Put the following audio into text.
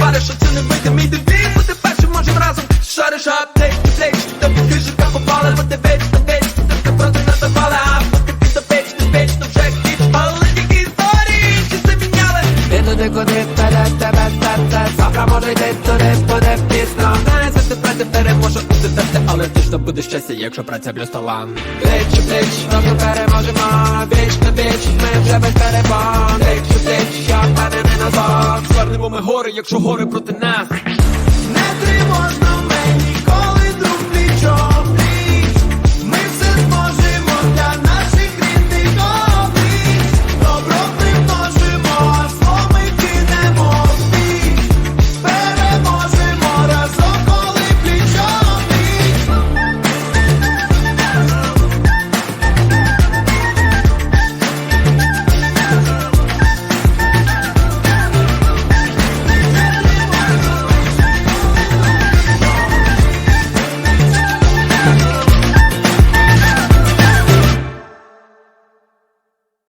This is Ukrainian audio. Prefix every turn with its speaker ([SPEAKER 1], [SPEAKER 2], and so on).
[SPEAKER 1] Ти париш, що це не вийде. Мій девіз Бути першим можем разом. Шариш аптек, плеч, та поки життя попали, бо ти вечно, вечно Це просто не запали, а поки ти то вечно, вечно вже хтіч Але тільки історії, чи це міняли
[SPEAKER 2] Ти туди, куди веде тебе серце Завтра може йти туди, буде пізно.
[SPEAKER 1] Знає, за тебе тепер може бути серце, але точно буде щастя, якщо праця плюс талант
[SPEAKER 2] Пліч у пліч, разом переможемо. Віч на віч, ми вже без перебон Пліч у пліч, я впевнений назад
[SPEAKER 1] Звернемо ми гори, якщо гори проти нас